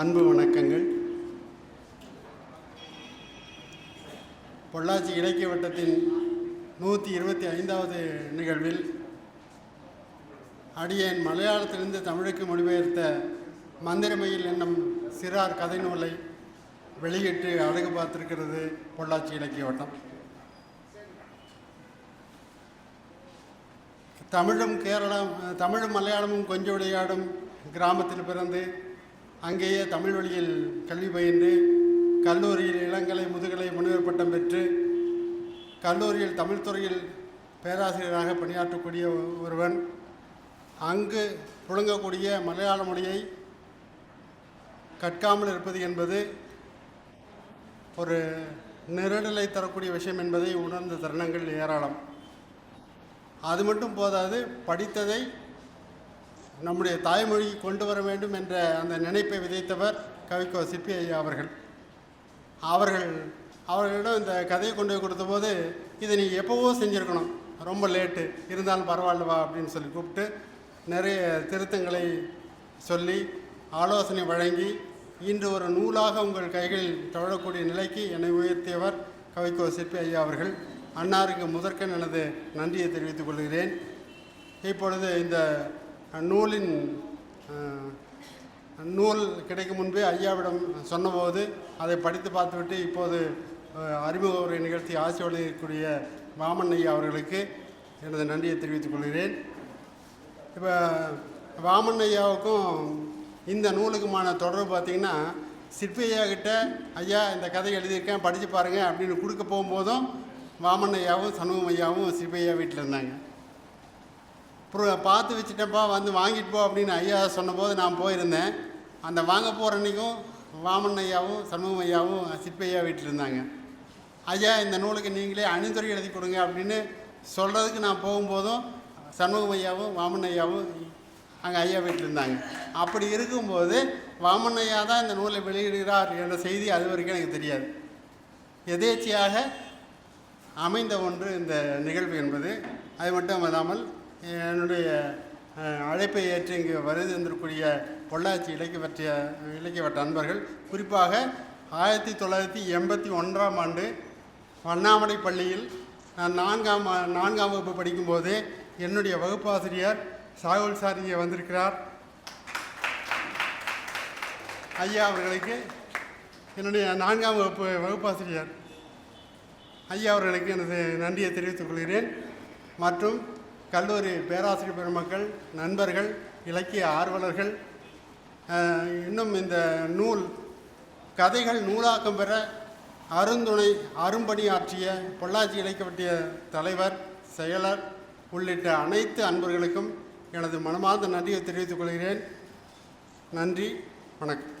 அன்பு வணக்கங்கள். பொள்ளாச்சி இலக்கிய வட்டத்தின் நூற்றி இருபத்தி ஐந்தாவது நிகழ்வில் அடியேன் மலையாளத்திலிருந்து தமிழுக்கு மொழிபெயர்த்த மந்திரமையில் என்னும் சிறார் கதை நூலை வெளியிட்டு அழகு பார்த்திருக்கிறது பொள்ளாச்சி இலக்கிய வட்டம். தமிழும் கேரளம் தமிழும் மலையாளமும் கொஞ்சம் விளையாடும் கிராமத்தில் பிறந்து அங்கேயே தமிழ் வழியில் கல்வி பயின்று கல்லூரியில் இளங்கலை முதுகலை முனைவர் பட்டம் பெற்று கல்லூரியில் தமிழ் துறையில் பேராசிரியராக பணியாற்றக்கூடிய ஒருவன் அங்கு புழங்கக்கூடிய மலையாள மொழியை கற்காமல் இருப்பது என்பது ஒரு நெருடலை தரக்கூடிய விஷயம் என்பதை உணர்ந்த தருணங்கள் ஏராளம். அது மட்டும் போதாது படித்ததை நம்முடைய தாய்மொழி கொண்டு வர வேண்டும் என்ற அந்த நினைப்பை விதைத்தவர் கவிக்கோ சிப்பி ஐயா அவர்கள். அவர்கள் அவர்களிடம் இந்த கதையை கொண்டு போய் கொடுத்தபோது இதை நீ எப்போவோ செஞ்சுருக்கணும். ரொம்ப லேட்டு. இருந்தாலும் பரவாயில்ல வா அப்படின்னு சொல்லி கூப்பிட்டு நிறைய திருத்தங்களை சொல்லி ஆலோசனை வழங்கி இன்று ஒரு நூலாக உங்கள் கைகளில் தவழக்கூடிய நிலைக்கு என்னை உயர்த்தியவர் கவிக்கோ சிற்பி ஐயா அவர்கள். அன்னாருக்கு முதற்கன் எனது நன்றியை தெரிவித்துக் கொள்கிறேன். இப்பொழுது இந்த நூலின் நூல் கிடைக்கும் முன்பே ஐயாவிடம் சொன்னபோது அதை படித்து பார்த்துவிட்டு இப்போது அறிமுக உரை நிகழ்த்தி ஆட்சி வழங்கக்கூடிய வாமன் ஐயா அவர்களுக்கு எனது நன்றியை தெரிவித்துக் கொள்கிறேன். இப்போ வாமன் ஐயாவுக்கும் இந்த நூலுக்குமான தொடர்பு பார்த்தீங்கன்னா சிற்பி ஐயா கிட்ட ஐயா இந்த கதை எழுதியிருக்கேன் படித்து பாருங்கள் அப்படின்னு கொடுக்க போகும்போதும் வாமன் ஐயாவும் சண்முகம் ஐயாவும் சிற்பி ஐயா வீட்டில் இருந்தாங்க. பார்த்து வச்சுட்டப்பா வந்து வாங்கிட்டு போ அப்படின்னு ஐயா சொன்னபோது நான் போயிருந்தேன். அந்த வாங்க போகிற அன்றைக்கும் வாமன் ஐயாவும் சண்முகம் ஐயாவும் சிற்பையா ஐயா வீட்டில் இருந்தாங்க. ஐயா இந்த நூலுக்கு நீங்களே அணிந்துரை எழுதி கொடுங்க அப்படின்னு சொல்கிறதுக்கு நான் போகும்போதும் சண்முகம் ஐயாவும் வாமன் ஐயாவும் அங்கே ஐயா வீட்டில் இருந்தாங்க. அப்படி இருக்கும்போது வாமன் ஐயா தான் இந்த நூலை வெளியிடுகிறார் என்ற செய்தி அது வரைக்கும் எனக்கு தெரியாது. எதேச்சியாக அமைந்த ஒன்று இந்த நிகழ்வு என்பது. அது மட்டும் இல்லாமல் என்னுடைய அழைப்பை ஏற்று இங்கு வருது என்றக்கூடிய பொள்ளாச்சி இலக்கிய பற்றிய இலக்கிய அன்பர்கள் குறிப்பாக ஆயிரத்தி தொள்ளாயிரத்தி எண்பத்தி ஒன்றாம் ஆண்டு வண்ணாமலை பள்ளியில் நான் நான்காம் நான்காம் வகுப்பு படிக்கும்போது என்னுடைய வகுப்பாசிரியர் சாகுல் சார் இங்கே வந்திருக்கிறார். ஐயா அவர்களுக்கு என்னுடைய நான்காம் வகுப்பு வகுப்பாசிரியர். ஐயா அவர்களுக்கு எனது நன்றியை தெரிவித்துக் கொள்கிறேன். மற்றும் கல்லூரி பேராசிரியர் பெருமக்கள் நண்பர்கள் இலக்கிய ஆர்வலர்கள் இன்னும் இந்த நூல் கதைகள் நூலாக்கம் பெற அருந்துணை அரும்பணியாற்றிய பொள்ளாச்சி இலக்கிய தலைவர் செயலர் உள்ளிட்ட அனைத்து அன்பர்களுக்கும் எனது மனமார்ந்த நன்றியை தெரிவித்துக் கொள்கிறேன். நன்றி வணக்கம்.